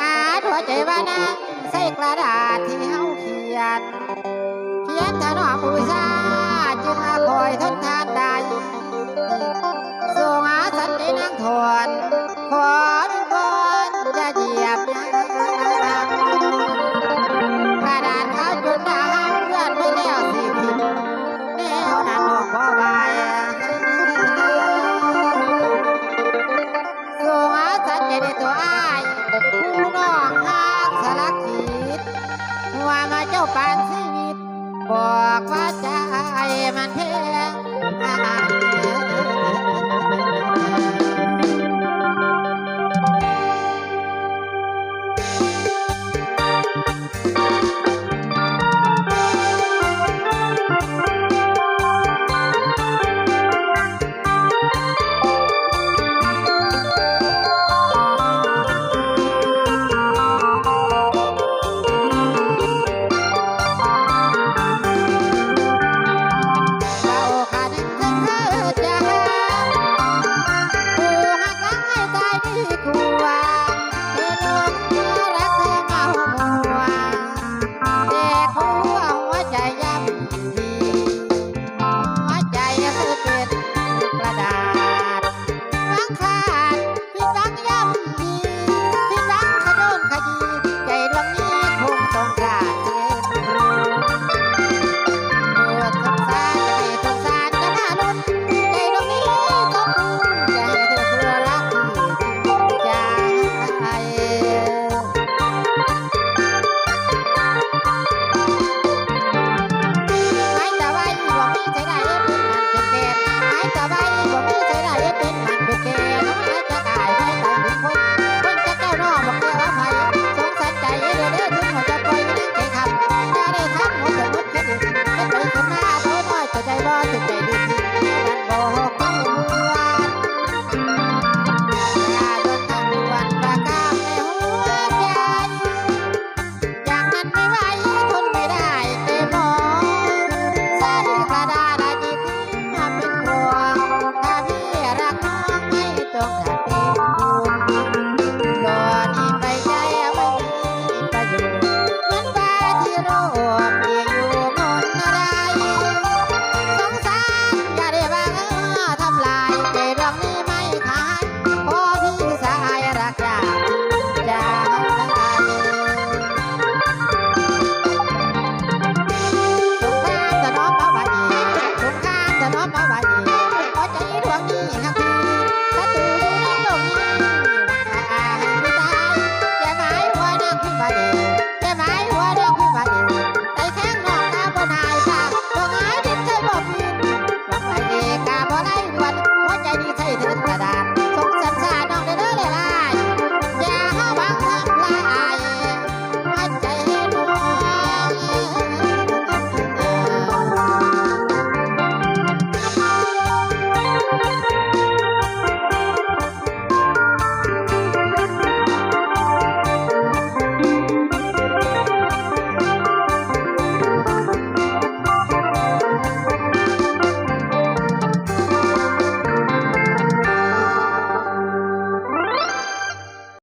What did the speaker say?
อาหัวใจว่านะใส่กระดาษที่เฮาเขียน เขียนถนอมบูชาจึงอาคอยทนทานได้สวงอาสันได้นั่งทวนขอนคนจะเหยียบย่ำกระดาษขาจุดดำเลื่อนไม่แล้วสิทิมแนวนั้นนองบ่ไหวส that you.